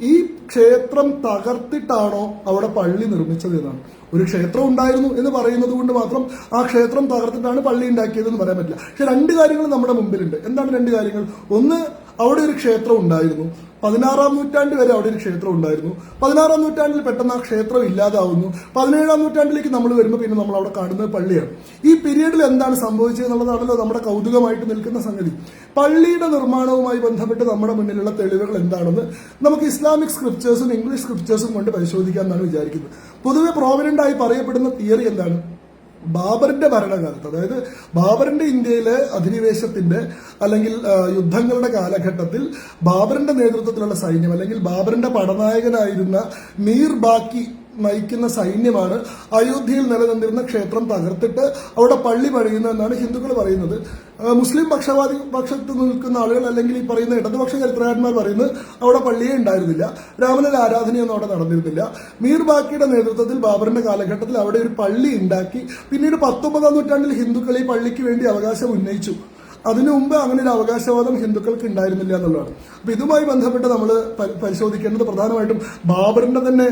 ഈ ക്ഷേത്രം തകർത്തിട്ടാണോ അവിടെ പള്ളി നിർമ്മിച്ചത് എന്നാണ്. ഒരു ക്ഷേത്രം ഉണ്ടായിരുന്നു എന്ന് പറയുന്നത് കൊണ്ട് മാത്രം ആ ക്ഷേത്രം തകർത്തിട്ടാണ് പള്ളി ഉണ്ടാക്കിയത് എന്ന് പറയാൻ പറ്റില്ല. പക്ഷെ രണ്ട് കാര്യങ്ങൾ നമ്മുടെ മുമ്പിലുണ്ട്. എന്താണ് രണ്ട് കാര്യങ്ങൾ? ഒന്ന് അവിടെ ഒരു ക്ഷേത്രം ഉണ്ടായിരുന്നു. പതിനാറാം നൂറ്റാണ്ട് വരെ അവിടെ ഒരു ക്ഷേത്രം ഉണ്ടായിരുന്നു. പതിനാറാം നൂറ്റാണ്ടിൽ പെട്ടെന്ന് ആ ക്ഷേത്രം ഇല്ലാതാവുന്നു. പതിനേഴാം നൂറ്റാണ്ടിലേക്ക് നമ്മൾ വരുമ്പോൾ പിന്നെ നമ്മൾ അവിടെ കാണുന്നത് പള്ളിയാണ്. ഈ പീരീഡിൽ എന്താണ് സംഭവിച്ചത് എന്നുള്ളതാണല്ലോ നമ്മുടെ കൗതുകമായിട്ട് നിൽക്കുന്ന സംഗതി. പള്ളിയുടെ നിർമ്മാണവുമായി ബന്ധപ്പെട്ട് നമ്മുടെ മുന്നിലുള്ള തെളിവുകൾ എന്താണെന്ന് നമുക്ക് ഇസ്ലാമിക് സ്ക്രിപ്റ്റേഴ്സും ഇംഗ്ലീഷ് സ്ക്രിപ്റ്റേഴ്സും കൊണ്ട് പരിശോധിക്കാമെന്നാണ് വിചാരിക്കുന്നത്. പൊതുവെ പ്രോവിനന്റ് ആയി പറയപ്പെടുന്ന തിയറി എന്താണ്? ബാബറിന്റെ ഭരണകാലത്ത് അതായത് ബാബറിന്റെ ഇന്ത്യയിലെ അധിനിവേശത്തിന്റെ അല്ലെങ്കിൽ യുദ്ധങ്ങളുടെ കാലഘട്ടത്തിൽ ബാബറിന്റെ നേതൃത്വത്തിലുള്ള സൈന്യം അല്ലെങ്കിൽ ബാബറിന്റെ പടനായകനായിരുന്ന മീർ ബാക്കി നയിക്കുന്ന സൈന്യമാണ്. അയോധ്യയിൽ നിലനിന്നിരുന്ന ക്ഷേത്രം തകർത്തിട്ട് അവിടെ പള്ളി പണിയുന്നു എന്നാണ് ഹിന്ദുക്കൾ പറയുന്നത്. മുസ്ലിം പക്ഷവാദി പക്ഷത്ത് നിൽക്കുന്ന ആളുകൾ അല്ലെങ്കിൽ ഈ പറയുന്ന ഇടതുപക്ഷ ചരിത്രകാരന്മാർ പറയുന്നത് അവിടെ പള്ളിയെ ഉണ്ടായിരുന്നില്ല. രാമനൊരു ആരാധനയൊന്നും അവിടെ നടന്നിരുന്നില്ല. മീർ ബാക്കിയുടെ നേതൃത്വത്തിൽ ബാബറിന്റെ കാലഘട്ടത്തിൽ അവിടെ ഒരു പള്ളി ഉണ്ടാക്കി. പിന്നീട് പത്തൊമ്പതാം നൂറ്റാണ്ടിൽ ഹിന്ദുക്കൾ ഈ പള്ളിക്ക് വേണ്ടി അവകാശം ഉന്നയിച്ചു. അതിനു മുമ്പ് അങ്ങനെ ഒരു അവകാശവാദം ഹിന്ദുക്കൾക്ക് ഉണ്ടായിരുന്നില്ല എന്നുള്ളതാണ്. അപ്പൊ ഇതുമായി ബന്ധപ്പെട്ട് നമ്മൾ പരിശോധിക്കേണ്ടത് പ്രധാനമായിട്ടും ബാബറിന്റെ തന്നെ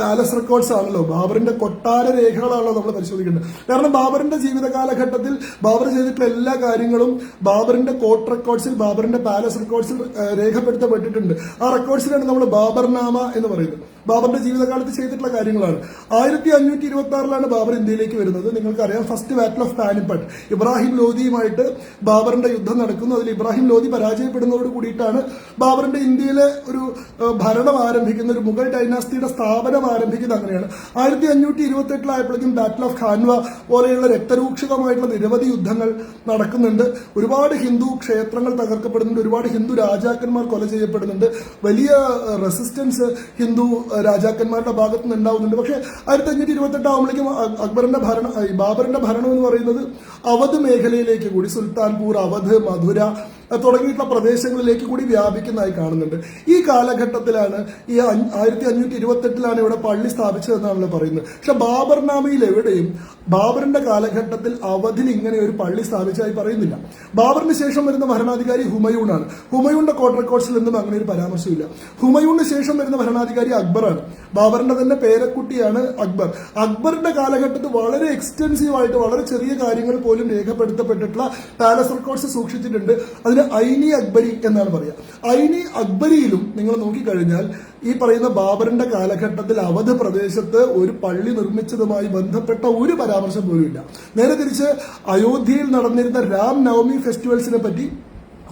പാലസ് റെക്കോർഡ്സ് ആണല്ലോ. ബാബറിന്റെ കൊട്ടാര രേഖകളാണല്ലോ നമ്മൾ പരിശോധിക്കേണ്ടത്. കാരണം ബാബറിന്റെ ജീവിത കാലഘട്ടത്തിൽ ബാബർ ചെയ്തിട്ടുള്ള എല്ലാ കാര്യങ്ങളും ബാബറിന്റെ കോർട്ട് റെക്കോർഡ്സിൽ ബാബറിന്റെ പാലസ് റെക്കോർഡ്സിൽ രേഖപ്പെടുത്തപ്പെട്ടിട്ടുണ്ട്. ആ റെക്കോർഡ്സിലാണ് നമ്മൾ ബാബർനാമ എന്ന് പറയുന്നത്. ബാബറിന്റെ ജീവിതകാലത്ത് ചെയ്തിട്ടുള്ള കാര്യങ്ങളാണ്. ആയിരത്തി അഞ്ഞൂറ്റി ഇരുപത്തി ആറിലാണ് ബാബർ ഇന്ത്യയിലേക്ക് വരുന്നത്. നിങ്ങൾക്കറിയാം first battle of Panipat Ibrahim ലോധിയുമായിട്ട് ബാബറിന്റെ യുദ്ധം നടക്കുന്നു. അതിൽ ഇബ്രാഹിം ലോധി പരാജയപ്പെടുന്നതോട് കൂടിയിട്ടാണ് ബാബറിന്റെ ഇന്ത്യയിലെ ഒരു ഭരണം ആരംഭിക്കുന്ന ഒരു മുഗൾ ഡൈനാസ്റ്റിയുടെ സ്ഥാപനം ആരംഭിക്കുന്നത് അങ്ങനെയാണ്. ആയിരത്തി അഞ്ഞൂറ്റി ഇരുപത്തി എട്ടിലായപ്പോഴേക്കും ബാറ്റിൽ ഓഫ് ഖാൻവ പോലെയുള്ള രക്തരൂക്ഷിതമായിട്ടുള്ള നിരവധി യുദ്ധങ്ങൾ നടക്കുന്നുണ്ട്. ഒരുപാട് ഹിന്ദു ക്ഷേത്രങ്ങൾ തകർക്കപ്പെടുന്നുണ്ട്. ഒരുപാട് ഹിന്ദു രാജാക്കന്മാർ കൊല ചെയ്യപ്പെടുന്നുണ്ട്. വലിയ റെസിസ്റ്റൻസ് ഹിന്ദു രാജാക്കന്മാരുടെ ഭാഗത്ത് നിന്ന് ഉണ്ടാവുന്നുണ്ട് പക്ഷേ ആയിരത്തി അഞ്ഞൂറ്റി ഇരുപത്തെട്ട് അക്ബറിന്റെ ഭരണം ബാബറിന്റെ ഭരണം എന്ന് പറയുന്നത് അവധ് മേഖലയിലേക്ക് കൂടി സുൽത്താൻപൂർ അവധ് മധുര തുടങ്ങിയിട്ടുള്ള പ്രദേശങ്ങളിലേക്ക് കൂടി വ്യാപിക്കുന്നതായി കാണുന്നുണ്ട്. ഈ കാലഘട്ടത്തിലാണ് ഈ ആയിരത്തി അഞ്ഞൂറ്റി ഇരുപത്തി എട്ടിലാണ് ഇവിടെ പള്ളി സ്ഥാപിച്ചതെന്നാണല്ലോ പറയുന്നത്. പക്ഷെ ബാബർനാമയിൽ എവിടെയും ബാബറിന്റെ കാലഘട്ടത്തിൽ അവധിൽ ഇങ്ങനെ ഒരു പള്ളി സ്ഥാപിച്ചതായി പറയുന്നില്ല. ബാബറിന് ശേഷം വരുന്ന ഭരണാധികാരി ഹുമയൂണാണ്. ഹുമയൂണിന്റെ കോർട്ട് റെക്കോർഡ്സിൽ നിന്നും അങ്ങനെ ഒരു പരാമർശമില്ല ഹുമയൂണിന് ശേഷം വരുന്ന ഭരണാധികാരി അക്ബറാണ്. ബാബറിന്റെ തന്നെ പേരക്കുട്ടിയാണ് അക്ബർ. അക്ബറിന്റെ കാലഘട്ടത്തിൽ വളരെ എക്സ്റ്റെൻസീവ് ആയിട്ട് വളരെ ചെറിയ കാര്യങ്ങൾ പോലും രേഖപ്പെടുത്തപ്പെട്ടിട്ടുള്ള പാലസ് റെക്കോർഡ്സ് സൂക്ഷിച്ചിട്ടുണ്ട്. അതിന് ഐനി അക്ബരി എന്നാണ് പറയുക. ഐനി അക്ബരിയിലും നിങ്ങൾ നോക്കിക്കഴിഞ്ഞാൽ ഈ പറയുന്ന ബാബറിന്റെ കാലഘട്ടത്തിൽ അവധ് പ്രദേശത്ത് ഒരു പള്ളി നിർമ്മിച്ചതുമായി ബന്ധപ്പെട്ട ഒരു പരാമർശം പോലും ഇല്ല. നേരെ തിരിച്ച് അയോധ്യയിൽ നടന്നിരുന്ന രാം നവമി ഫെസ്റ്റിവൽസിനെ പറ്റി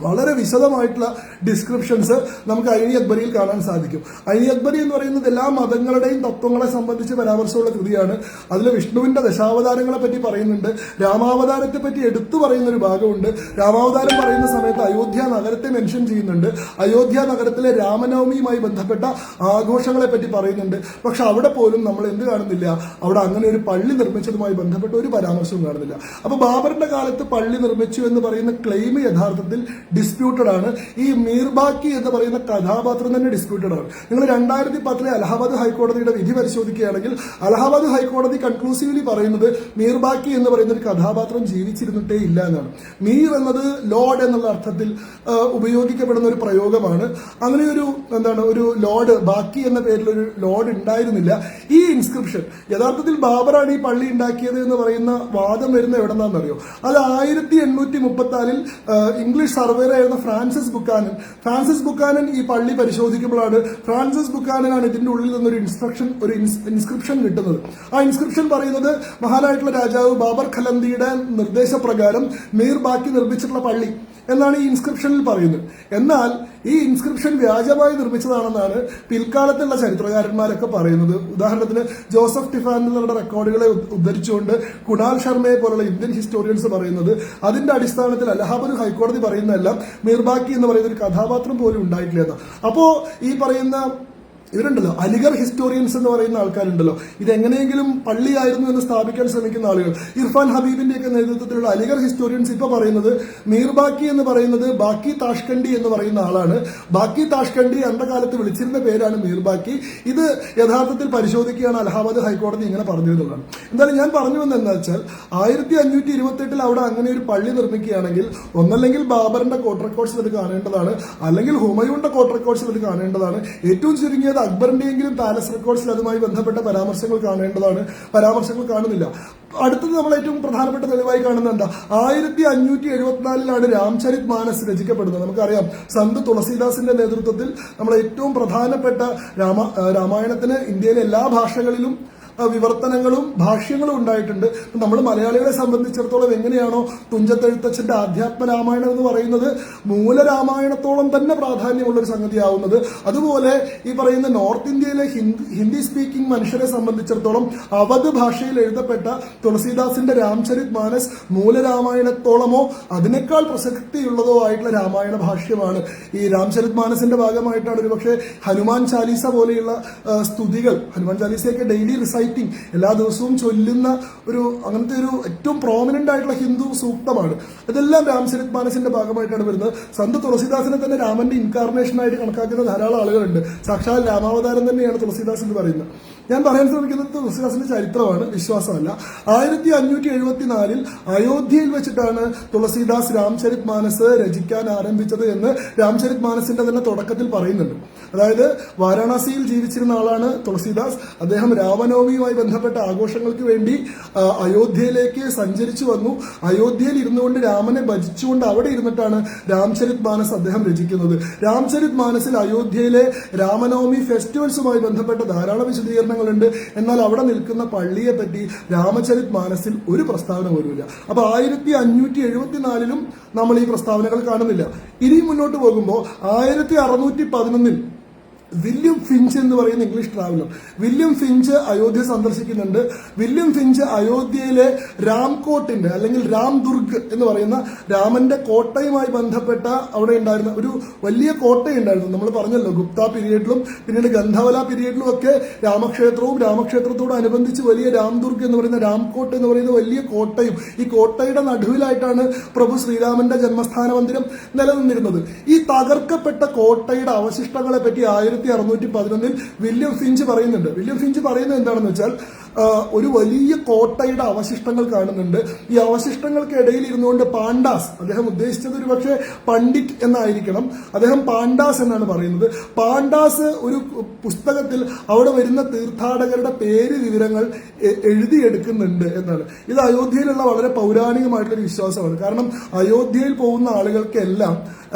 വളരെ വിശദമായിട്ടുള്ള ഡിസ്ക്രിപ്ഷൻസ് നമുക്ക് ഐനി അക്ബരിയിൽ കാണാൻ സാധിക്കും. ഐനി അക്ബരി എന്ന് പറയുന്നത് എല്ലാ മതങ്ങളുടെയും തത്വങ്ങളെ സംബന്ധിച്ച് പരാമർശമുള്ള കൃതിയാണ്. അതിൽ വിഷ്ണുവിന്റെ ദശാവതാരങ്ങളെ പറ്റി പറയുന്നുണ്ട്. രാമാവതാരത്തെ പറ്റി എടുത്തു പറയുന്ന ഒരു ഭാഗമുണ്ട്. രാമാവതാരം പറയുന്ന സമയത്ത് അയോധ്യ നഗരത്തെ മെൻഷൻ ചെയ്യുന്നുണ്ട്. അയോധ്യ നഗരത്തിലെ രാമനവമിയുമായി ബന്ധപ്പെട്ട ആഘോഷങ്ങളെ പറ്റി പറയുന്നുണ്ട്. പക്ഷെ അവിടെ പോലും നമ്മൾ എന്ത് കാണുന്നില്ല. അവിടെ അങ്ങനെ ഒരു പള്ളി നിർമ്മിച്ചതുമായി ബന്ധപ്പെട്ട ഒരു പരാമർശവും കാണുന്നില്ല. അപ്പൊ ബാബറിന്റെ കാലത്ത് പള്ളി നിർമ്മിച്ചു എന്ന് പറയുന്ന ക്ലെയിം യഥാർത്ഥത്തിൽ ഡിസ്പ്യൂട്ടഡ് ആണ്. ഈ മീർബാക്കി എന്ന് പറയുന്ന കഥാപാത്രം തന്നെ ഡിസ്പ്യൂട്ടഡ് ആണ്. നിങ്ങൾ രണ്ടായിരത്തി പത്തിലെ അലഹാബാദ് ഹൈക്കോടതിയുടെ വിധി പരിശോധിക്കുകയാണെങ്കിൽ അലഹാബാദ് ഹൈക്കോടതി കൺക്ലൂസീവ്ലി പറയുന്നത് മീർബാക്കി എന്ന് പറയുന്ന ഒരു കഥാപാത്രം ജീവിച്ചിരുന്നിട്ടേ ഇല്ല എന്നാണ്. മീർ എന്നത് ലോഡ് എന്നുള്ള അർത്ഥത്തിൽ ഉപയോഗിക്കപ്പെടുന്ന ഒരു പ്രയോഗമാണ്. അങ്ങനെ ഒരു എന്താണ് ഒരു ലോഡ് ബാക്കി എന്ന പേരിൽ ഒരു ലോഡ് ഉണ്ടായിരുന്നില്ല. ഈ ഇൻസ്ക്രിപ്ഷൻ യഥാർത്ഥത്തിൽ ബാബറാണ് ഈ പള്ളി ഉണ്ടാക്കിയത് എന്ന് പറയുന്ന വാദം വരുന്ന എവിടെന്നാണെന്നറിയോ? അത് ആയിരത്തി എണ്ണൂറ്റി മുപ്പത്തിനാലിൽ ഇംഗ്ലീഷ് സർവേർ ആയിരുന്ന ഫ്രാൻസിസ് ബുക്കാനൻ. ഫ്രാൻസിസ് ബുക്കാനൻ ഈ പള്ളി പരിശോധിക്കുമ്പോഴാണ് ഫ്രാൻസിസ് ബുക്കാനനാണ് ഇതിന്റെ ഉള്ളിൽ നിന്നൊരു ഇൻസ്ട്രക്ഷൻ ഒരു ഇൻസ്ക്രിപ്ഷൻ കിട്ടുന്നത്. ആ ഇൻസ്ക്രിപ്ഷൻ പറയുന്നത് മഹാനായിട്ടുള്ള രാജാവ് ബാബർ ഖലന്തിയുടെ നിർദ്ദേശപ്രകാരം മീർ ബാക്കി നിർമ്മിച്ചിട്ടുള്ള പള്ളി. എന്നാണ് ഈ ഇൻസ്ക്രിപ്ഷനിൽ പറയുന്നത് എന്നാൽ ഈ ഇൻസ്ക്രിപ്ഷൻ വ്യാജമായി നിർമ്മിച്ചതാണെന്നാണ് പിൽക്കാലത്തുള്ള ചരിത്രകാരന്മാരൊക്കെ പറയുന്നത് ഉദാഹരണത്തിന് ജോസഫ് ടിഫാനുകളുടെ റെക്കോർഡുകളെ ഉദ്ധരിച്ചുകൊണ്ട് കുണാൽ ശർമ്മയെ പോലുള്ള ഇന്ത്യൻ ഹിസ്റ്റോറിയൻസ് പറയുന്നത് അതിന്റെ അടിസ്ഥാനത്തിൽ അലഹാബാദ് ഹൈക്കോടതി പറയുന്നതെല്ലാം മീർബാക്കി എന്ന് പറയുന്ന ഒരു കഥാപാത്രം പോലും ഉണ്ടായിട്ടില്ല എന്ന്. അപ്പോ ഈ പറയുന്ന ഇവരുണ്ടല്ലോ. അലിഗർ ഹിസ്റ്റോറിയൻസ് എന്ന് പറയുന്ന ആൾക്കാരുണ്ടല്ലോ. ഇത് എങ്ങനെയെങ്കിലും പള്ളിയായിരുന്നു എന്ന് സ്ഥാപിക്കാൻ ശ്രമിക്കുന്ന ആളുകൾ. ഇർഫാൻ ഹബീബിന്റെയൊക്കെ നേതൃത്വത്തിലുള്ള അലിഗർ ഹിസ്റ്റോറിയൻസ് ഇപ്പൊ പറയുന്നത് മീർബാക്കി എന്ന് പറയുന്നത് ബാക്കി താഷ്കണ്ടി എന്ന് പറയുന്ന ആളാണ്. ബാക്കി താഷ്കണ്ടി അന്ധകാലത്ത് വിളിച്ചിരുന്ന പേരാണ് മീർബാക്കി. ഇത് യഥാർത്ഥത്തിൽ പരിശോധിക്കുകയാണ് അലഹാബാദ് ഹൈക്കോടതി ഇങ്ങനെ പറഞ്ഞിരുന്നതാണ് എന്തായാലും ഞാൻ പറഞ്ഞു വന്നതെന്ന് വെച്ചാൽ ആയിരത്തി അഞ്ഞൂറ്റി ഇരുപത്തി എട്ടിൽ അവിടെ അങ്ങനെ ഒരു പള്ളി നിർമ്മിക്കുകയാണെങ്കിൽ ഒന്നല്ലെങ്കിൽ ബാബറിന്റെ കോട്ട് റെക്കോർഡ്സിൽ അത് കാണേണ്ടതാണ്. അല്ലെങ്കിൽ ഹുമയൂണിന്റെ കോട്ട് റെക്കോർഡ്സിൽ അത് കാണേണ്ടതാണ്. ഏറ്റവും ചുരുങ്ങിയത് അക്ബറിന്റെയെങ്കിലും പാലസ് റെക്കോർഡ്സിൽ അതുമായി ബന്ധപ്പെട്ട പരാമർശങ്ങൾ കാണേണ്ടതാണ്. പരാമർശങ്ങൾ കാണുന്നില്ല. അടുത്തത് നമ്മൾ ഏറ്റവും പ്രധാനപ്പെട്ട തെളിവായി കാണുന്നത് എന്താ? ആയിരത്തി അഞ്ഞൂറ്റി എഴുപത്തിനാലിലാണ് രാംചരിത് മാനസ് രചിക്കപ്പെടുന്നത്. നമുക്കറിയാം സന്ത് തുളസീദാസിന്റെ നേതൃത്വത്തിൽ നമ്മൾ ഏറ്റവും പ്രധാനപ്പെട്ട രാമ രാമായണത്തിന് ഇന്ത്യയിലെ എല്ലാ ഭാഷകളിലും വിവർത്തനങ്ങളും ഭാഷ്യങ്ങളും ഉണ്ടായിട്ടുണ്ട്. നമ്മൾ മലയാളികളെ സംബന്ധിച്ചിടത്തോളം എങ്ങനെയാണോ തുഞ്ചത്തെഴുത്തച്ഛന്റെ ആധ്യാത്മ രാമായണം എന്ന് പറയുന്നത് മൂലരാമായണത്തോളം തന്നെ പ്രാധാന്യമുള്ള ഒരു സംഗതിയാവുന്നത്. അതുപോലെ ഈ പറയുന്ന നോർത്ത് ഇന്ത്യയിലെ ഹിന്ദി സ്പീക്കിംഗ് മനുഷ്യരെ സംബന്ധിച്ചിടത്തോളം അവധ് ഭാഷയിൽ എഴുതപ്പെട്ട തുളസീദാസിന്റെ രാംചരിത് മാനസ് മൂലരാമായണത്തോളമോ അതിനേക്കാൾ പ്രസക്തിയുള്ളതോ ആയിട്ടുള്ള രാമായണ ഭാഷ്യമാണ്. ഈ രാംചരിത് മാനസിന്റെ ഭാഗമായിട്ടാണ് ഒരുപക്ഷെ ഹനുമാൻ ചാലീസ പോലെയുള്ള സ്തുതികൾ ഹനുമാൻ ചാലീസയൊക്കെ ഡെയിലി റിസൈറ്റിംഗ് എല്ലാ ദിവസവും ചൊല്ലുന്ന ഒരു അങ്ങനത്തെ ഒരു ഏറ്റവും പ്രോമിനന്റ് ആയിട്ടുള്ള ഹിന്ദു സൂക്തമാണ്. ഇതെല്ലാം രാംചരിത് മാനസിന്റെ ഭാഗമായിട്ടാണ് വരുന്നത്. സന്ത് തുളസിദാസിനെ തന്നെ രാമന്റെ ഇൻകാർണേഷനായിട്ട് കണക്കാക്കുന്ന ധാരാളം ആളുകളുണ്ട്. സാക്ഷാൽ രാമാവതാരം തന്നെയാണ് തുളസിദാസ് എന്ന് പറയുന്നത്. ഞാൻ പറയാൻ ശ്രമിക്കുന്നത് തുളസിദാസിന്റെ ചരിത്രമാണ് വിശ്വാസമല്ല. ആയിരത്തി അഞ്ഞൂറ്റി എഴുപത്തിനാലിൽ അയോധ്യയിൽ വെച്ചിട്ടാണ് തുളസിദാസ് രാംചരിത് മാനസ് രചിക്കാൻ ആരംഭിച്ചത് എന്ന് രാംചരിത് മാനസിന്റെ തന്നെ തുടക്കത്തിൽ പറയുന്നുണ്ട്. അതായത് വാരാണസിയിൽ ജീവിച്ചിരുന്ന ആളാണ് തുളസിദാസ്. അദ്ദേഹം രാമനവമിയുമായി ബന്ധപ്പെട്ട ആഘോഷങ്ങൾക്ക് വേണ്ടി അയോധ്യയിലേക്ക് സഞ്ചരിച്ചു വന്നു. അയോധ്യയിൽ ഇരുന്നുകൊണ്ട് രാമനെ ഭജിച്ചുകൊണ്ട് അവിടെ ഇരുന്നിട്ടാണ് രാംചരിത് മാനസ് അദ്ദേഹം രചിക്കുന്നത്. രാംചരിത് മാനസിൽ അയോധ്യയിലെ രാമനവമി ഫെസ്റ്റിവൽസുമായി ബന്ധപ്പെട്ട ധാരാളം വിശദീകരണങ്ങളുണ്ട് എന്നാൽ അവിടെ നിൽക്കുന്ന പള്ളിയെ പറ്റി രാമചരിത് മാനസിൽ ഒരു പ്രസ്താവന വരില്ല അപ്പൊ ആയിരത്തി അഞ്ഞൂറ്റി എഴുപത്തിനാലിലും നമ്മൾ ഈ പ്രസ്താവനകൾ കാണുന്നില്ല. ഇനി മുന്നോട്ട് പോകുമ്പോൾ ആയിരത്തി അറുന്നൂറ്റി പതിനൊന്നിൽ വില്യം ഫിഞ്ച് എന്ന് പറയുന്ന English traveller William Finch Ayodhya സന്ദർശിക്കുന്നുണ്ട്. William Finch അയോധ്യയിലെ രാംകോട്ടിന്റെ അല്ലെങ്കിൽ രാം ദുർഗ് എന്ന് പറയുന്ന രാമന്റെ കോട്ടയുമായി ബന്ധപ്പെട്ട അവിടെ ഉണ്ടായിരുന്ന ഒരു വലിയ കോട്ടയുണ്ടായിരുന്നു. നമ്മൾ പറഞ്ഞല്ലോ ഗുപ്ത പീരീഡിലും പിന്നീട് ഗന്ധവല പീരീഡിലും ഒക്കെ രാമക്ഷേത്രവും രാമക്ഷേത്രത്തോട് അനുബന്ധിച്ച് വലിയ രാം ദുർഗ് എന്ന് പറയുന്ന രാംകോട്ട് എന്ന് പറയുന്ന വലിയ കോട്ടയും ഈ കോട്ടയുടെ നടുവിലായിട്ടാണ് പ്രഭു ശ്രീരാമന്റെ ജന്മസ്ഥാന മന്ദിരം നിലനിന്നിരുന്നത്. ഈ തകർക്കപ്പെട്ട കോട്ടയുടെ അവശിഷ്ടങ്ങളെ പറ്റി ആയിരത്തി അറുന്നൂറ്റി പതിനൊന്നിൽ വില്യം ഫിഞ്ച് പറയുന്നുണ്ട്. വില്യം ഫിഞ്ച് പറയുന്നത് എന്താണെന്ന് വെച്ചാൽ ഒരു വലിയ കോട്ടയുടെ അവശിഷ്ടങ്ങൾ കാണുന്നുണ്ട്. ഈ അവശിഷ്ടങ്ങൾക്കിടയിൽ ഇരുന്നുകൊണ്ട് പാണ്ഡാസ് അദ്ദേഹം ഉദ്ദേശിച്ചത് ഒരു പക്ഷേ പണ്ഡിറ്റ് എന്നായിരിക്കണം. അദ്ദേഹം പാണ്ഡാസ് എന്നാണ് പറയുന്നത്. പാണ്ഡാസ് ഒരു പുസ്തകത്തിൽ അവിടെ വരുന്ന തീർത്ഥാടകരുടെ പേര് വിവരങ്ങൾ എഴുതിയെടുക്കുന്നുണ്ട് എന്നാണ്. ഇത് അയോധ്യയിലുള്ള വളരെ പൗരാണികമായിട്ടുള്ള വിശ്വാസമാണ്. കാരണം അയോധ്യയിൽ പോകുന്ന ആളുകൾക്കെല്ലാം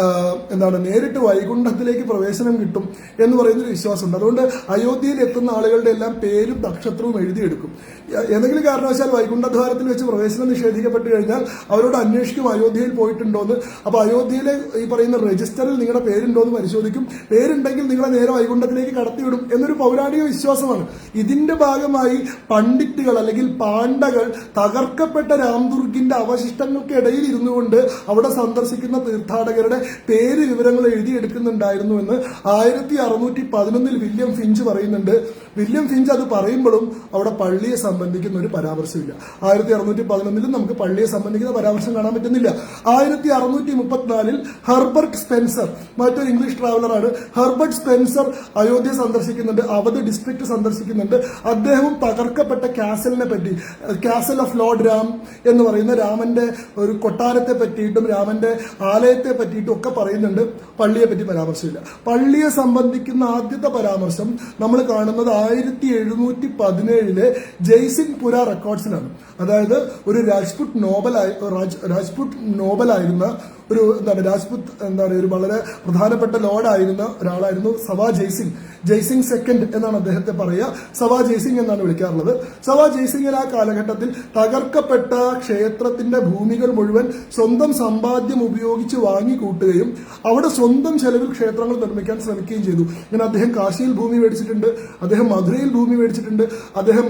എന്താണ് നേരിട്ട് വൈകുണ്ഠത്തിലേക്ക് പ്രവേശനം കിട്ടും എന്ന് പറയുന്നൊരു വിശ്വാസമുണ്ട്. അതുകൊണ്ട് അയോധ്യയിൽ എത്തുന്ന ആളുകളുടെ എല്ലാം പേരും നക്ഷത്രവും എഴുതിയെടുക്കും. ഏ- ഏതെങ്കിലും കാരണവശാൽ വൈകുണ്ഠദ്വാരത്തിൽ വെച്ച് പ്രവേശനം നിഷേധിക്കപ്പെട്ട് കഴിഞ്ഞാൽ അവരോട് അന്വേഷിക്കും അയോധ്യയിൽ പോയിട്ടുണ്ടോന്ന്. അപ്പൊ അയോധ്യയിലെ ഈ പറയുന്ന രജിസ്റ്ററിൽ നിങ്ങളുടെ പേരുണ്ടോന്ന് പരിശോധിക്കും. പേരുണ്ടെങ്കിൽ നിങ്ങളെ നേരെ വൈകുണ്ഠത്തിലേക്ക് കടത്തിവിടും എന്നൊരു പൗരാണിക വിശ്വാസമാണ്. ഇതിന്റെ ഭാഗമായി പണ്ഡിറ്റുകൾ അല്ലെങ്കിൽ പാണ്ഡകൾ തകർക്കപ്പെട്ട രാംദുർഗിന്റെ അവശിഷ്ടങ്ങൾക്കിടയിൽ ഇരുന്നു കൊണ്ട് അവിടെ സന്ദർശിക്കുന്ന തീർത്ഥാടകരുടെ പേര് വിവരങ്ങൾ എഴുതിയെടുക്കുന്നുണ്ടായിരുന്നു എന്ന് ആയിരത്തി അറുന്നൂറ്റി പതിനൊന്നിൽ വില്യം ഫിഞ്ച് പറയുന്നുണ്ട്. വില്യം ഫിഞ്ച് അത് പറയുമ്പോഴും അവിടെ പള്ളിയെ സംബന്ധിക്കുന്ന ഒരു പരാമർശമില്ല. ആയിരത്തി അറുന്നൂറ്റി പതിനൊന്നിലും നമുക്ക് പള്ളിയെ സംബന്ധിക്കുന്ന പരാമർശം കാണാൻ പറ്റുന്നില്ല. ആയിരത്തി അറുന്നൂറ്റി മുപ്പത്തിനാലിൽ ഹെർബർട്ട് സ്പെൻസർ മറ്റൊരു ഇംഗ്ലീഷ് ട്രാവലറാണ് ഹെർബർട്ട് സ്പെൻസർ അയോധ്യ സന്ദർശിക്കുന്നുണ്ട് അവധ് ഡിസ്ട്രിക്ട് സന്ദർശിക്കുന്നുണ്ട്. അദ്ദേഹവും തകർക്കപ്പെട്ട കാസലിനെ പറ്റി കാസൽ ഓഫ് ലോർഡ് രാം എന്ന് പറയുന്ന രാമന്റെ ഒരു കൊട്ടാരത്തെ പറ്റിയിട്ടും രാമന്റെ ആലയത്തെ പറ്റിയിട്ടും ഒക്കെ പറയുന്നുണ്ട്. പള്ളിയെ പറ്റി പരാമർശമില്ല. പള്ളിയെ സംബന്ധിക്കുന്ന ആദ്യത്തെ പരാമർശം നമ്മൾ കാണുന്നത് ആയിരത്തി എഴുന്നൂറ്റി പതിനേഴിലെ ജയ്സിംഗ് പുര റെക്കോർഡ്സിലാണ്. അതായത് ഒരു രാജ്പുട്ട് നോബലായി രാജ് രാജ്പുട്ട് നോബലായിരുന്ന ഒരു എന്താണ് രാജ്പുത് എന്താണ് ഒരു വളരെ പ്രധാനപ്പെട്ട ലോഡായിരുന്ന ഒരാളായിരുന്നു സവാ ജയ്സിംഗ്. ജയ്സിംഗ് സെക്കൻഡ് എന്നാണ് അദ്ദേഹത്തെ പറയുക. സവാ ജയ്സിംഗ് എന്നാണ് വിളിക്കാറുള്ളത്. സവാ ജയ്സിംഗിന് ആ കാലഘട്ടത്തിൽ തകർക്കപ്പെട്ട ക്ഷേത്രത്തിന്റെ ഭൂമികൾ മുഴുവൻ സ്വന്തം സമ്പാദ്യം ഉപയോഗിച്ച് വാങ്ങിക്കൂട്ടുകയും അവിടെ സ്വന്തം ചെലവിൽ ക്ഷേത്രങ്ങൾ നിർമ്മിക്കാൻ ശ്രമിക്കുകയും ചെയ്തു. ഇങ്ങനെ അദ്ദേഹം കാശിയിൽ ഭൂമി മേടിച്ചിട്ടുണ്ട് അദ്ദേഹം മധുരയിൽ ഭൂമി മേടിച്ചിട്ടുണ്ട് അദ്ദേഹം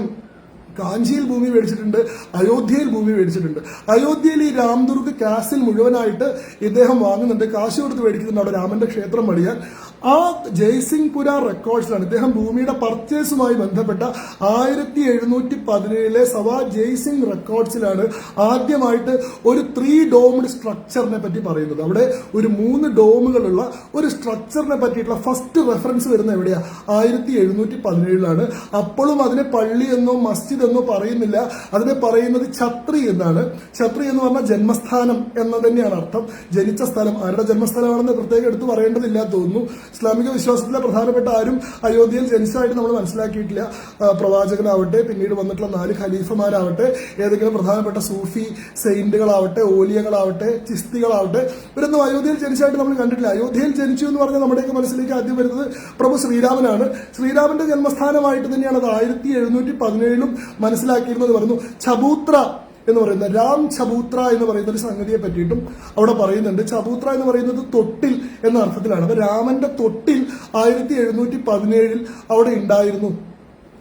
കാഞ്ചിയിൽ ഭൂമി മേടിച്ചിട്ടുണ്ട് അയോധ്യയിൽ ഭൂമി മേടിച്ചിട്ടുണ്ട്. അയോധ്യയിൽ ഈ രാംദുർഗ് കാസിൽ മുഴുവനായിട്ട് ഇദ്ദേഹം വാങ്ങുന്നുണ്ട്. കാശ് കൊടുത്ത് മേടിക്കുന്നുണ്ട് അവിടെ രാമന്റെ ക്ഷേത്രം പണിയാൻ. ആ ജയ്സിംഗ്പുര റെക്കോർഡ്സിലാണ്. ഇദ്ദേഹം ഭൂമിയുടെ പർച്ചേസുമായി ബന്ധപ്പെട്ട ആയിരത്തി എഴുന്നൂറ്റി പതിനേഴിലെ സവാ ജയ്സിംഗ് റെക്കോർഡ്സിലാണ് ആദ്യമായിട്ട് ഒരു ത്രീ ഡോംഡ് സ്ട്രക്ചറിനെ പറ്റി പറയുന്നത്. അവിടെ ഒരു മൂന്ന് ഡോമുകളുള്ള ഒരു സ്ട്രക്ചറിനെ പറ്റിയിട്ടുള്ള ഫസ്റ്റ് റെഫറൻസ് വരുന്ന എവിടെയാ? ആയിരത്തി എഴുന്നൂറ്റി പതിനേഴിലാണ് അപ്പോഴും അതിനെ പള്ളി എന്നോ മസ്ജിദ് എന്നോ പറയുന്നില്ല. അതിനെ പറയുന്നത് ഛത്രി എന്നാണ്. ഛത്രി എന്ന് പറഞ്ഞാൽ ജന്മസ്ഥാനം എന്ന് തന്നെയാണ് അർത്ഥം. ജനിച്ച സ്ഥലം. ആരുടെ ജന്മസ്ഥലമാണെന്ന് പ്രത്യേകം എടുത്ത് പറയേണ്ടതില്ല തോന്നുന്നു. ഇസ്ലാമിക വിശ്വാസത്തിലെ പ്രധാനപ്പെട്ട ആരും അയോധ്യയിൽ ജനിച്ചതായിട്ട് നമ്മൾ മനസ്സിലാക്കിയിട്ടില്ല. പ്രവാചകനാവട്ടെ പിന്നീട് വന്നിട്ടുള്ള നാല് ഖലീഫമാരാവട്ടെ ഏതെങ്കിലും പ്രധാനപ്പെട്ട സൂഫി സെയിന്റുകളാവട്ടെ ഓലിയകളാവട്ടെ ചിസ്തികളാവട്ടെ ഇവരൊന്നും അയോധ്യയിൽ ജനിച്ചതായിട്ട് നമ്മൾ കണ്ടിട്ടില്ല. അയോധ്യയിൽ ജനിച്ചു എന്ന് പറഞ്ഞാൽ നമ്മുടെയൊക്കെ മനസ്സിലേക്ക് ആദ്യം വരുന്നത് പ്രഭു ശ്രീരാമനാണ്. ശ്രീരാമന്റെ ജന്മസ്ഥാനമായിട്ട് തന്നെയാണ് അത് ആയിരത്തി എഴുന്നൂറ്റി പതിനേഴിലും മനസ്സിലാക്കിയിരുന്നത് പറഞ്ഞു ചബൂത്ര എന്ന് പറയുന്ന രാം ചബൂത്ര എന്ന് പറയുന്ന ഒരു സംഗതിയെ പറ്റിയിട്ടും അവിടെ പറയുന്നുണ്ട്. ചബൂത്ര എന്ന് പറയുന്നത് തൊട്ടിൽ എന്ന അർത്ഥത്തിലാണ്. അപ്പൊ രാമന്റെ തൊട്ടിൽ ആയിരത്തി എഴുന്നൂറ്റി പതിനേഴിൽ അവിടെ ഉണ്ടായിരുന്നു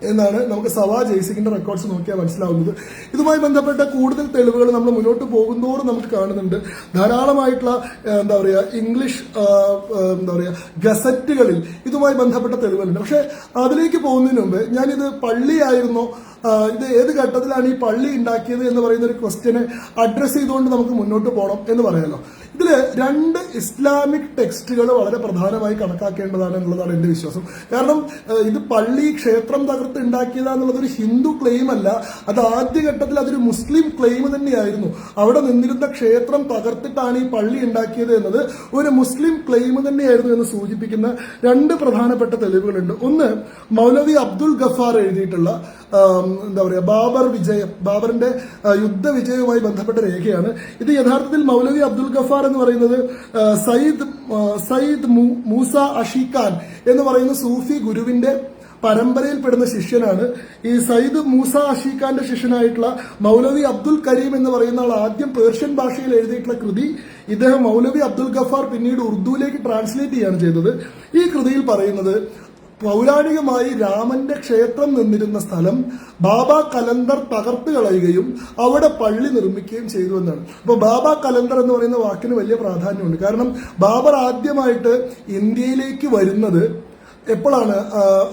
എന്നാണ് നമുക്ക് സവാ ജയ്സിഖിന്റെ റെക്കോർഡ്സ് നോക്കിയാൽ മനസ്സിലാവുന്നത്. ഇതുമായി ബന്ധപ്പെട്ട കൂടുതൽ തെളിവുകൾ നമ്മൾ മുന്നോട്ട് പോകുന്നതോറും നമുക്ക് കാണുന്നുണ്ട്. ധാരാളമായിട്ടുള്ള എന്താ പറയുക ഇംഗ്ലീഷ് എന്താ പറയുക ഗസറ്റുകളിൽ ഇതുമായി ബന്ധപ്പെട്ട തെളിവുകളുണ്ട്. പക്ഷെ അതിലേക്ക് പോകുന്നതിന് മുമ്പ് ഞാനിത് പള്ളിയായിരുന്നോ ഇത് ഏത് ഘട്ടത്തിലാണ് ഈ പള്ളി ഉണ്ടാക്കിയത് എന്ന് പറയുന്ന ഒരു ക്വസ്റ്റ്യനെ അഡ്രസ്സ് ചെയ്തുകൊണ്ട് നമുക്ക് മുന്നോട്ട് പോകണം എന്ന് പറയാമല്ലോ ഇതിൽ രണ്ട് ഇസ്ലാമിക് ടെക്സ്റ്റുകൾ വളരെ പ്രധാനമായി കണക്കാക്കേണ്ടതാണ് എന്നുള്ളതാണ് എന്റെ വിശ്വാസം. കാരണം ഇത് പള്ളി ക്ഷേത്രം തകർത്ത് ഉണ്ടാക്കിയതാന്നുള്ളത് ഒരു ഹിന്ദു ക്ലെയിം അല്ല. അത് ആദ്യഘട്ടത്തിൽ അതൊരു മുസ്ലിം ക്ലെയിം തന്നെയായിരുന്നു. അവിടെ നിന്നിരുന്ന ക്ഷേത്രം തകർത്തിട്ടാണ് ഈ പള്ളി ഉണ്ടാക്കിയത് എന്നത് ഒരു മുസ്ലിം ക്ലെയിം തന്നെയായിരുന്നു എന്ന് സൂചിപ്പിക്കുന്ന രണ്ട് പ്രധാനപ്പെട്ട തെളിവുകളുണ്ട്. ഒന്ന് മൗലവി അബ്ദുൽ ഗഫാർ എഴുതിയിട്ടുള്ള എന്താ പറയുക ബാബർ വിജയം ബാബറിന്റെ യുദ്ധവിജയവുമായി യുദ്ധ വിജയവുമായി ബന്ധപ്പെട്ട രേഖയാണ്. ഇത് യഥാർത്ഥത്തിൽ മൗലവി അബ്ദുൽ ഗഫാർ എന്ന് പറയുന്നത് സയ്യിദ് സയ്യിദ് മൂസ അഷിഖാൻ എന്ന് പറയുന്ന സൂഫി ഗുരുവിന്റെ പരമ്പരയിൽപ്പെടുന്ന ശിഷ്യനാണ്. ഈ സയ്യിദ് മൂസ അഷീഖാന്റെ ശിഷ്യനായിട്ടുള്ള മൗലവി അബ്ദുൽ കരീം എന്ന് പറയുന്ന ആൾ ആദ്യം പേർഷ്യൻ ഭാഷയിൽ എഴുതിയിട്ടുള്ള കൃതി ഇദ്ദേഹം മൗലവി അബ്ദുൽ ഗഫാർ പിന്നീട് ഉറുദുവിലേക്ക് ട്രാൻസ്ലേറ്റ് ചെയ്യാണ് ചെയ്തത്. ഈ കൃതിയിൽ പറയുന്നത് പൗരാണികമായി രാമന്റെ ക്ഷേത്രം നിന്നിരുന്ന സ്ഥലം ബാബ കലന്തർ തകർത്ത് കളയുകയും അവിടെ പള്ളി നിർമ്മിക്കുകയും ചെയ്തു എന്നാണ്. അപ്പൊ ബാബ കലന്തർ എന്ന് പറയുന്ന വാക്കിന് വലിയ പ്രാധാന്യമുണ്ട്. കാരണം ബാബർ ആദ്യമായിട്ട് ഇന്ത്യയിലേക്ക് വരുന്നത് എപ്പോഴാണ്?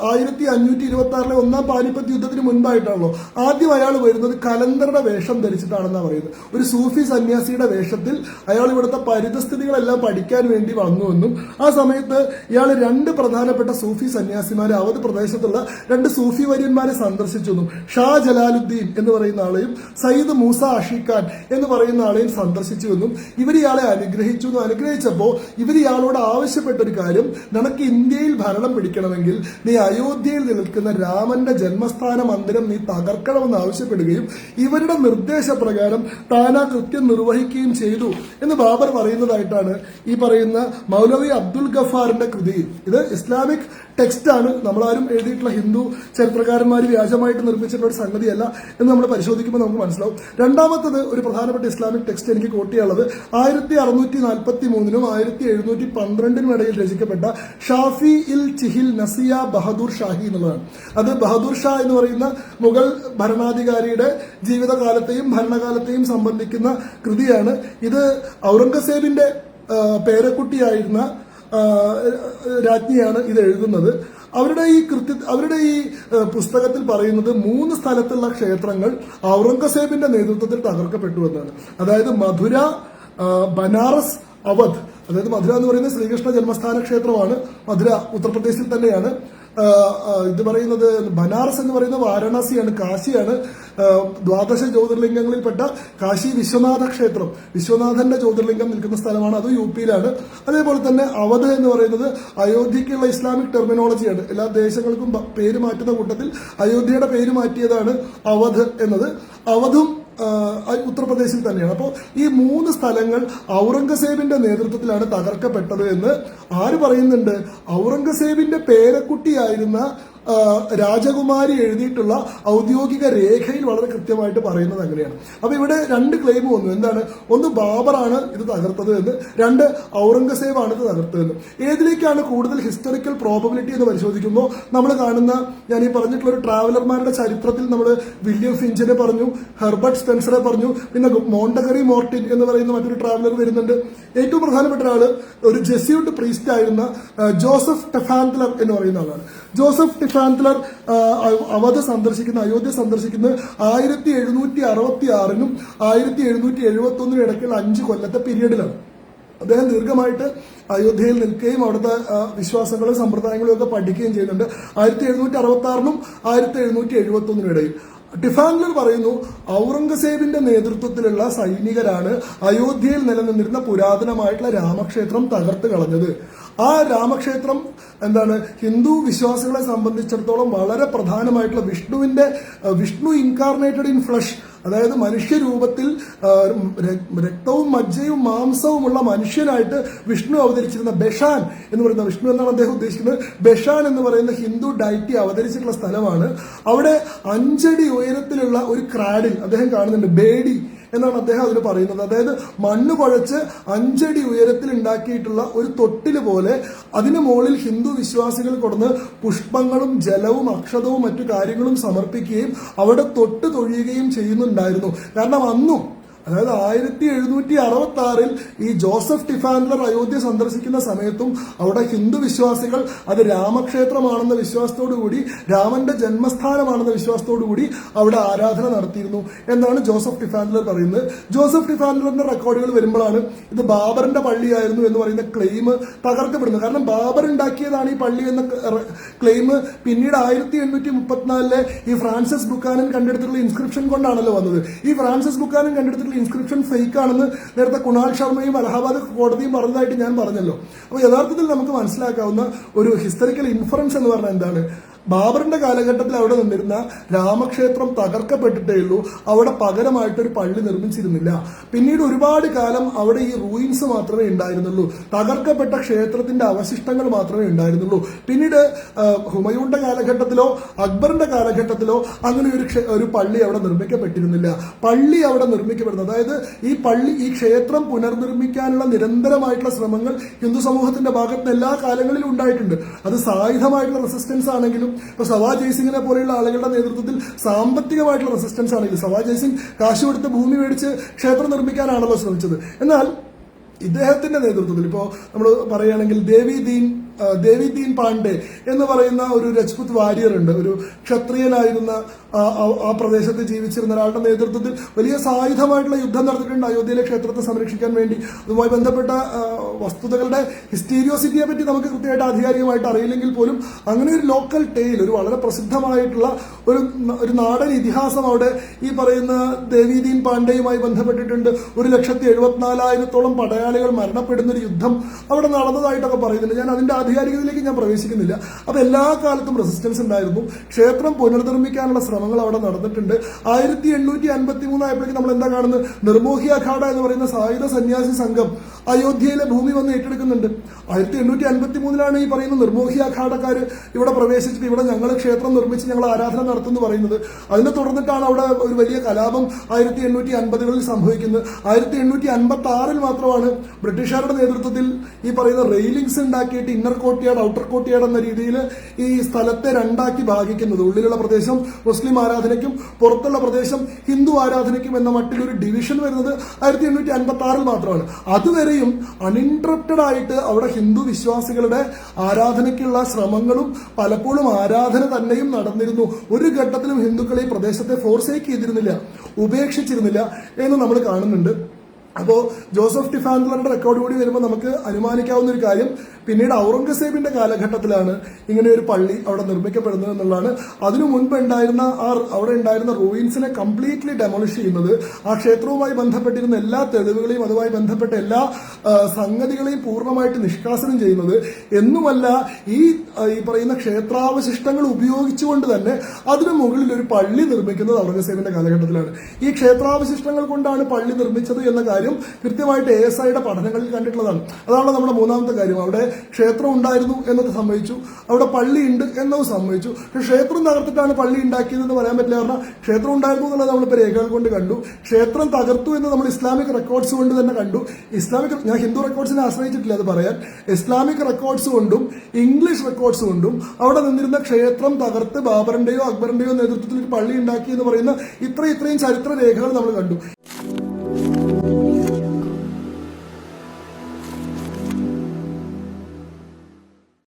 ആയിരത്തി അഞ്ഞൂറ്റി ഇരുപത്തി ആറിലെ ഒന്നാം പാനിപ്പത്ത് യുദ്ധത്തിന് മുൻപായിട്ടാണല്ലോ ആദ്യം അയാൾ വരുന്നത് കലന്തറുടെ വേഷം ധരിച്ചിട്ടാണെന്നാണ് പറയുന്നത്. ഒരു സൂഫി സന്യാസിയുടെ വേഷത്തിൽ അയാൾ ഇവിടുത്തെ പരിതസ്ഥിതികളെല്ലാം പഠിക്കാൻ വേണ്ടി വന്നുവെന്നും ആ സമയത്ത് ഇയാൾ രണ്ട് പ്രധാനപ്പെട്ട സൂഫി സന്യാസിമാരെ അവധ് പ്രദേശത്തുള്ള രണ്ട് സൂഫി വര്യന്മാരെ സന്ദർശിച്ചെന്നും ഷാ ജലാലുദ്ദീൻ എന്ന് പറയുന്ന ആളെയും സയ്യിദ് മൂസ അഷിഖാൻ എന്ന് പറയുന്ന ആളെയും സന്ദർശിച്ചുവെന്നും ഇവർ ഇയാളെ അനുഗ്രഹിച്ചു എന്നും അനുഗ്രഹിച്ചപ്പോൾ ഇവർ ഇയാളോട് ആവശ്യപ്പെട്ട ഒരു കാര്യം നമുക്ക് ഇന്ത്യയിൽ ഭരണം പിടിക്കണമെങ്കിൽ നീ അയോധ്യയിൽ നിൽക്കുന്ന രാമന്റെ ജന്മസ്ഥാന മന്ദിരം നീ തകർക്കണമെന്ന് ആവശ്യപ്പെടുകയും ഇവരുടെ നിർദ്ദേശപ്രകാരം താൻ ആ കൃത്യം നിർവഹിക്കുകയും ചെയ്തു എന്ന് ബാബർ പറയുന്നതായിട്ടാണ് ഈ പറയുന്ന മൗലവി അബ്ദുൽ ഗഫാറിന്റെ കൃതി. ഇത് ഇസ്ലാമിക് ടെക്സ്റ്റ് ആണ് നമ്മളാരും എഴുതിയിട്ടുള്ള ഹിന്ദു ചരിത്രകാരന്മാർ വ്യാജമായിട്ട് നിർമ്മിച്ചിട്ടുള്ള ഒരു സംഗതിയല്ല എന്ന് നമ്മൾ പരിശോധിക്കുമ്പോൾ നമുക്ക് മനസ്സിലാവും. രണ്ടാമത്തത് ഒരു പ്രധാനപ്പെട്ട ഇസ്ലാമിക് ടെക്സ്റ്റ് എനിക്ക് കോട്ട് ആയിരത്തി അറുന്നൂറ്റി നാൽപ്പത്തി മൂന്നിനും ആയിരത്തി എഴുന്നൂറ്റി പന്ത്രണ്ടിനും ഇടയിൽ രചിക്കപ്പെട്ട ഷാഫി ഇൽ ചിഹിൽ നസിയ ബഹദൂർ ഷാഹി എന്നുള്ളതാണ്. അത് ബഹദൂർ ഷാ എന്ന് പറയുന്ന മുഗൾ ഭരണാധികാരിയുടെ ജീവിതകാലത്തെയും ഭരണകാലത്തെയും സംബന്ധിക്കുന്ന കൃതിയാണ്. ഇത് ഔറംഗസേബിന്റെ പേരക്കുട്ടിയായിരുന്ന രാജ്ഞിയാണ് ഇത് എഴുതുന്നത്. അവരുടെ ഈ കൃത്യ അവരുടെ ഈ പുസ്തകത്തിൽ പറയുന്നത് മൂന്ന് സ്ഥലത്തുള്ള ക്ഷേത്രങ്ങൾ ഔറംഗസേബിന്റെ നേതൃത്വത്തിൽ തകർക്കപ്പെട്ടു എന്നാണ്. അതായത് മധുര ബനാറസ് അവധ്. അതായത് മധുര എന്ന് പറയുന്നത് ശ്രീകൃഷ്ണ ജന്മസ്ഥാന ക്ഷേത്രമാണ്. മധുര ഉത്തർപ്രദേശിൽ തന്നെയാണ്. ഇത് പറയുന്നത് ബനാറസ് എന്ന് പറയുന്നത് വാരണാസിയാണ് കാശിയാണ്. ദ്വാദശ ജ്യോതിർലിംഗങ്ങളിൽപ്പെട്ട കാശി വിശ്വനാഥ ക്ഷേത്രം. വിശ്വനാഥന്റെ ജ്യോതിർലിംഗം നിൽക്കുന്ന സ്ഥലമാണ്. അത് യു പിയിലാണ്. അതേപോലെ തന്നെ അവധ് എന്ന് പറയുന്നത് അയോധ്യയ്ക്കുള്ള ഇസ്ലാമിക് ടെർമിനോളജിയാണ്. എല്ലാ ദേശങ്ങൾക്കും പേര് മാറ്റുന്ന കൂട്ടത്തിൽ അയോധ്യയുടെ പേര് മാറ്റിയതാണ് അവധ് എന്നത്. അവധും ഉത്തർപ്രദേശിൽ തന്നെയാണ്. അപ്പോൾ ഈ മൂന്ന് സ്ഥലങ്ങൾ ഔറംഗസേബിന്റെ നേതൃത്വത്തിലാണ് തകർക്കപ്പെട്ടത് എന്ന് ആര് പറയുന്നുണ്ട്? ഔറംഗസേബിന്റെ പേരക്കുട്ടിയായിരുന്ന രാജകുമാരി എഴുതിയിട്ടുള്ള ഔദ്യോഗിക രേഖയിൽ വളരെ കൃത്യമായിട്ട് പറയുന്നത് അങ്ങനെയാണ്. അപ്പൊ ഇവിടെ രണ്ട് ക്ലെയിം വന്നു. എന്താണ്? ഒന്ന് ബാബറാണ് ഇത് തകർത്തത് എന്ന് രണ്ട് ഔറംഗസേബ് ആണ് ഇത് തകർത്തത് എന്ന്. ഏതിലേക്കാണ് കൂടുതൽ ഹിസ്റ്റോറിക്കൽ പ്രോബബിലിറ്റി എന്ന് പരിശോധിക്കുമ്പോൾ നമ്മൾ കാണുന്ന ഞാൻ ഈ പറഞ്ഞിട്ടുള്ള ഒരു ട്രാവലർമാരുടെ ചരിത്രത്തിൽ നമ്മൾ വില്യം ഫിഞ്ചിനെ പറഞ്ഞു ഹെർബർട്ട് സ്പെൻസറെ പറഞ്ഞു പിന്നെ മോണ്ടഗറി മോർട്ടിൻ എന്ന് പറയുന്ന മറ്റൊരു ട്രാവലർ വരുന്നുണ്ട്. ഏറ്റവും പ്രധാനപ്പെട്ട ഒരാൾ ഒരു ജെസ്യൂട്ട് പ്രീസ്റ്റ് ആയിരുന്ന ജോസഫ് ടെഫാൻഡ്ലർ എന്ന് പറയുന്ന ആളാണ്. ജോസഫ് ടിഫാൻഡ്ലർ അവധ സന്ദർശിക്കുന്ന അയോധ്യ സന്ദർശിക്കുന്നത് ആയിരത്തി എഴുന്നൂറ്റി അറുപത്തി ആറിനും ആയിരത്തി എഴുന്നൂറ്റി എഴുപത്തി ഒന്നിനും ഇടയ്ക്കുള്ള അഞ്ച് കൊല്ലത്തെ പീരീഡിലാണ് അദ്ദേഹം ദീർഘമായിട്ട് അയോധ്യയിൽ നിൽക്കുകയും അവിടുത്തെ വിശ്വാസങ്ങളും സമ്പ്രദായങ്ങളും ഒക്കെ പഠിക്കുകയും ചെയ്യുന്നുണ്ട്. ആയിരത്തി എഴുന്നൂറ്റി അറുപത്തി ആറിനും ആയിരത്തി എഴുന്നൂറ്റി എഴുപത്തി ഒന്നിനും ഇടയിൽ. ടിഫാൻലർ പറയുന്നു ഔറംഗസേബിന്റെ നേതൃത്വത്തിലുള്ള സൈനികരാണ് അയോധ്യയിൽ നിലനിന്നിരുന്ന പുരാതനമായിട്ടുള്ള രാമക്ഷേത്രം തകർത്ത് കളഞ്ഞത്. ആ രാമക്ഷേത്രം എന്താണ് ഹിന്ദു വിശ്വാസികളെ സംബന്ധിച്ചിടത്തോളം വളരെ പ്രധാനമായിട്ടുള്ള വിഷ്ണുവിന്റെ വിഷ്ണു ഇൻകാർണേറ്റഡ് ഇൻ ഫ്ലഷ് അതായത് മനുഷ്യരൂപത്തിൽ രക്തവും മജ്ജയും മാംസവുമുള്ള മനുഷ്യനായിട്ട് വിഷ്ണു അവതരിച്ചിരുന്ന ബഷാൻ എന്ന് പറയുന്ന വിഷ്ണു എന്നാണ് അദ്ദേഹം ഉദ്ദേശിക്കുന്നത് ബഷാൻ എന്ന് പറയുന്ന ഹിന്ദു ഡൈറ്റി അവതരിച്ചിട്ടുള്ള സ്ഥലമാണ്. അവിടെ അഞ്ചടി ഉയരത്തിലുള്ള ഒരു ക്രാഡിൽ അദ്ദേഹം കാണുന്നുണ്ട് ബേഡി എന്നാണ് അദ്ദേഹം അതിൽ പറയുന്നത്. അതായത് മണ്ണ് കുഴച്ച് അഞ്ചടി ഉയരത്തിൽ ഉണ്ടാക്കിയിട്ടുള്ള ഒരു തൊട്ടിൽ പോലെ അതിന് മുകളിൽ ഹിന്ദു വിശ്വാസികൾ കൊടുന്ന് പുഷ്പങ്ങളും ജലവും അക്ഷതവും മറ്റു കാര്യങ്ങളും സമർപ്പിക്കുകയും അവിടെ തൊട്ട് തൊഴിയുകയും ചെയ്യുന്നുണ്ടായിരുന്നു. കാരണം അന്നും അതായത് ആയിരത്തി എഴുന്നൂറ്റി അറുപത്തി ആറിൽ ഈ ജോസഫ് ടിഫാൻഡർ അയോധ്യ സന്ദർശിക്കുന്ന സമയത്തും അവിടെ ഹിന്ദു വിശ്വാസികൾ അത് രാമക്ഷേത്രമാണെന്ന വിശ്വാസത്തോടുകൂടി രാമന്റെ ജന്മസ്ഥാനമാണെന്ന വിശ്വാസത്തോടുകൂടി അവിടെ ആരാധന നടത്തിയിരുന്നു എന്നാണ് ജോസഫ് ടിഫാൻഡർ പറയുന്നത്. ജോസഫ് ടിഫാൻഡറിന്റെ റെക്കോർഡുകൾ വരുമ്പോഴാണ് ഇത് ബാബറിന്റെ പള്ളിയായിരുന്നു എന്ന് പറയുന്ന ക്ലെയിം തകർക്കപ്പെടുന്നത്. കാരണം ബാബർ ഉണ്ടാക്കിയതാണ് ഈ പള്ളി എന്ന ക്ലെയിം. പിന്നീട് ആയിരത്തി എണ്ണൂറ്റി മുപ്പത്തിനാലിലെ ഈ ഫ്രാൻസിസ് ബുക്കാനൻ കണ്ടെടുത്തിട്ടുള്ള ഇൻസ്ക്രിപ്ഷൻ കൊണ്ടാണല്ലോ വന്നത്. ഈ ഫ്രാൻസിസ് ബുക്കാനൻ കണ്ടെടുത്തിട്ടുള്ള ഇൻസ്ക്രിപ്ഷൻ ഫേക്ക് ആണെന്ന് നേരത്തെ കുണാൽ ശർമ്മയും അലഹാബാദ് കോടതിയും പറഞ്ഞതായിട്ട് ഞാൻ പറഞ്ഞല്ലോ. അപ്പോൾ യഥാർത്ഥത്തിൽ നമുക്ക് മനസ്സിലാക്കാവുന്ന ഒരു ഹിസ്റ്ററിക്കൽ ഇൻഫറൻസ് എന്ന് പറഞ്ഞാൽ എന്താണ്? ബാബറിന്റെ കാലഘട്ടത്തിൽ അവിടെ നിന്നിരുന്ന രാമക്ഷേത്രം തകർക്കപ്പെട്ടിട്ടേ ഉള്ളൂ. അവിടെ പകരമായിട്ട് ഒരു പള്ളി നിർമ്മിച്ചിരുന്നില്ല. പിന്നീട് ഒരുപാട് കാലം അവിടെ ഈ റൂയിൻസ് മാത്രമേ ഉണ്ടായിരുന്നുള്ളൂ. തകർക്കപ്പെട്ട ക്ഷേത്രത്തിന്റെ അവശിഷ്ടങ്ങൾ മാത്രമേ ഉണ്ടായിരുന്നുള്ളൂ. പിന്നീട് ഹുമയൂണിന്റെ കാലഘട്ടത്തിലോ അക്ബറിന്റെ കാലഘട്ടത്തിലോ അങ്ങനെ ഒരു ഒരു പള്ളി അവിടെ നിർമ്മിക്കപ്പെട്ടിരുന്നില്ല. പള്ളി അവിടെ നിർമ്മിക്കപ്പെടുന്നത് അതായത് ഈ പള്ളി ഈ ക്ഷേത്രം പുനർനിർമ്മിക്കാനുള്ള നിരന്തരമായിട്ടുള്ള ശ്രമങ്ങൾ ഹിന്ദു സമൂഹത്തിന്റെ ഭാഗത്ത് എല്ലാ കാലങ്ങളിലും ഉണ്ടായിട്ടുണ്ട്. അത് സായുധമായിട്ടുള്ള റെസിസ്റ്റൻസ് ആണെങ്കിലും ഇപ്പൊ സവാ ജയ്സിംഗിനെ പോലെയുള്ള ആളുകളുടെ നേതൃത്വത്തിൽ സാമ്പത്തികമായിട്ടുള്ള റെസിസ്റ്റൻസ് ആണെങ്കിലും സവാ ജയ്സിംഗ് കാശ് കൊടുത്ത് ഭൂമി മേടിച്ച് ക്ഷേത്രം നിർമ്മിക്കാനാണല്ലോ ശ്രമിച്ചത്. എന്നാൽ ഇദ്ദേഹത്തിന്റെ നേതൃത്വത്തിൽ ഇപ്പോൾ നമ്മൾ പറയുകയാണെങ്കിൽ ദേവി ദീൻ ദേവി ദീൻ പാണ്ഡെ എന്ന് പറയുന്ന ഒരു രജ്പുത് വാരിയർ ഉണ്ട് ഒരു ക്ഷത്രിയനായിരുന്ന ആ, പ്രദേശത്ത് ജീവിച്ചിരുന്ന ഒരാളുടെ നേതൃത്വത്തിൽ വലിയ സായുധമായിട്ടുള്ള യുദ്ധം നടത്തിയിട്ടുണ്ട് അയോധ്യയിലെ ക്ഷേത്രത്തെ സംരക്ഷിക്കാൻ വേണ്ടി. അതുമായി ബന്ധപ്പെട്ട വസ്തുതകളുടെ ഹിസ്റ്റീരിയോസിറ്റിയെ പറ്റി നമുക്ക് കൃത്യമായിട്ട് ആധികാരികമായിട്ട് അറിയില്ലെങ്കിൽ പോലും അങ്ങനെ ഒരു ലോക്കൽ ടെയിൽ ഒരു വളരെ പ്രസിദ്ധമായിട്ടുള്ള ഒരു ഒരു നാടൻ ഇതിഹാസം അവിടെ ഈ പറയുന്ന ദേവീദീൻ പാണ്ഡെയുമായി ബന്ധപ്പെട്ടിട്ടുണ്ട്. ഒരു ലക്ഷത്തി എഴുപത്തിനാലായിരത്തോളം പടയാളികൾ മരണപ്പെടുന്ന ഒരു യുദ്ധം അവിടെ നടന്നതായിട്ടൊക്കെ പറയുന്നുണ്ട്. ഞാൻ അതിന്റെ ആധികാരികതയിലേക്ക് ഞാൻ പ്രവേശിക്കുന്നില്ല. അപ്പൊ എല്ലാ കാലത്തും റെസിസ്റ്റൻസ് ഉണ്ടായിരുന്നു. ക്ഷേത്രം പുനർനിർമ്മിക്കാനുള്ള ശ്രമങ്ങൾ അവിടെ നടന്നിട്ടുണ്ട്. ആയിരത്തി എണ്ണൂറ്റി അൻപത്തി മൂന്നായപ്പോഴേക്കും നമ്മൾ എന്താ കാണുന്നത്? നിർമോഹി അഖാഡ എന്ന് പറയുന്ന സായുധ സന്യാസി സംഘം അയോധ്യയിലെ ഭൂമി വന്ന് ഏറ്റെടുക്കുന്നുണ്ട്. ആയിരത്തി എണ്ണൂറ്റി അൻപത്തി മൂന്നിലാണ് ഈ പറയുന്ന നിർമോഹി അഖാഡക്കാർ ഇവിടെ പ്രവേശിച്ചിട്ട് ഇവിടെ ഞങ്ങൾ ക്ഷേത്രം നിർമ്മിച്ച് ഞങ്ങൾ ആരാധന നടത്തുന്നു പറയുന്നത്. അതിനെ തുടർന്നിട്ടാണ് അവിടെ ഒരു വലിയ കലാപം ആയിരത്തി എണ്ണൂറ്റി അൻപതുകളിൽ സംഭവിക്കുന്നത്. ആയിരത്തി എണ്ണൂറ്റി അൻപത്തി ആറിൽ മാത്രമാണ് ബ്രിട്ടീഷുകാരുടെ നേതൃത്വത്തിൽ ഈ പറയുന്ന റെയിലിംഗ്സ് ഉണ്ടാക്കിയിട്ട് ഇന്നർ കോട്ടിയാട് ഔട്ടർ കോട്ടിയാട് എന്ന രീതിയിൽ ഈ സ്ഥലത്തെ രണ്ടാക്കി ഭാഗിക്കുന്നത്. ഉള്ളിലുള്ള പ്രദേശം മുസ്ലിം ആരാധനയ്ക്കും പുറത്തുള്ള പ്രദേശം ഹിന്ദു ആരാധനയ്ക്കും എന്ന മട്ടിൽ ഒരു ഡിവിഷൻ വരുന്നത് ആയിരത്തി എണ്ണൂറ്റി അൻപത്തി ആറിൽ മാത്രമാണ്. അതുവരെയും അൺഇൻട്രപ്റ്റഡ് ആയിട്ട് അവിടെ ഹിന്ദു വിശ്വാസികളുടെ ആരാധനയ്ക്കുള്ള ശ്രമങ്ങളും പലപ്പോഴും ആരാധന തന്നെയും നടന്നിരുന്നു. ഒരു ഘട്ടത്തിലും ഹിന്ദുക്കൾ ഈ പ്രദേശത്തെ ഫോർസേക്ക് ചെയ്തിരുന്നില്ല ഉപേക്ഷിച്ചിരുന്നില്ല എന്ന് നമ്മൾ കാണുന്നുണ്ട്. അപ്പോൾ ജോസഫ് ടിഫാൻഡറുടെ റെക്കോർഡ് കൂടി വരുമ്പോൾ നമുക്ക് അനുമാനിക്കാവുന്ന ഒരു കാര്യം പിന്നീട് ഔറംഗസേബിന്റെ കാലഘട്ടത്തിലാണ് ഇങ്ങനെ ഒരു പള്ളി അവിടെ നിർമ്മിക്കപ്പെടുന്നത് എന്നുള്ളതാണ്. അതിനു മുൻപ് ഉണ്ടായിരുന്ന ആ അവിടെ ഉണ്ടായിരുന്ന റൂയിൻസിനെ കംപ്ലീറ്റ്ലി ഡെമോളിഷ് ചെയ്യുന്നത് ആ ക്ഷേത്രവുമായി ബന്ധപ്പെട്ടിരുന്ന എല്ലാ തെളിവുകളെയും അതുമായി ബന്ധപ്പെട്ട എല്ലാ സംഗതികളെയും പൂർണമായിട്ട് നിഷ്കാസനം ചെയ്യുന്നത് എന്നുമല്ല ഈ ഈ പറയുന്ന ക്ഷേത്രാവശിഷ്ടങ്ങൾ ഉപയോഗിച്ചുകൊണ്ട് തന്നെ അതിനു മുകളിൽ ഒരു പള്ളി നിർമ്മിക്കുന്നത് ഔറംഗസേബിന്റെ കാലഘട്ടത്തിലാണ്. ഈ ക്ഷേത്രാവശിഷ്ടങ്ങൾ കൊണ്ടാണ് പള്ളി നിർമ്മിച്ചത് എന്ന കാര്യം കൃത്യമായിട്ട് എ എസ് ഐയുടെ പഠനങ്ങളിൽ കണ്ടിട്ടുള്ളതാണ്. അതാണ് നമ്മുടെ മൂന്നാമത്തെ കാര്യം. അവിടെ ക്ഷേത്രം ഉണ്ടായിരുന്നു എന്നത് സമ്മതിച്ചു. അവിടെ പള്ളി ഉണ്ട് എന്നത് സമ്മതിച്ചു. പക്ഷെ ക്ഷേത്രം തകർത്തിട്ടാണ് പള്ളി ഉണ്ടാക്കിയതെന്ന് പറയാൻ പറ്റില്ല. കാരണം ക്ഷേത്രം ഉണ്ടായിരുന്നു എന്നുള്ളത് നമ്മളിപ്പോൾ രേഖകൾ കൊണ്ട് കണ്ടു. ക്ഷേത്രം തകർത്തു എന്ന് നമ്മൾ ഇസ്ലാമിക് റെക്കോർഡ്സ് കൊണ്ട് തന്നെ കണ്ടു. ഇസ്ലാമിക് ഞാൻ ഹിന്ദു റെക്കോർഡ്സിനെ ആശ്രയിച്ചിട്ടില്ല അത് പറയാൻ. ഇസ്ലാമിക് റെക്കോർഡ്സ് കൊണ്ടും ഇംഗ്ലീഷ് റെക്കോർഡ്സ് കൊണ്ടും അവിടെ നിന്നിരുന്ന ക്ഷേത്രം തകർത്ത് ബാബറിന്റെയോ അക്ബറിന്റെയോ നേതൃത്വത്തിൽ പള്ളി ഉണ്ടാക്കി എന്ന് പറയുന്ന ഇത്ര ഇത്രയും ചരിത്ര രേഖകൾ നമ്മൾ കണ്ടു.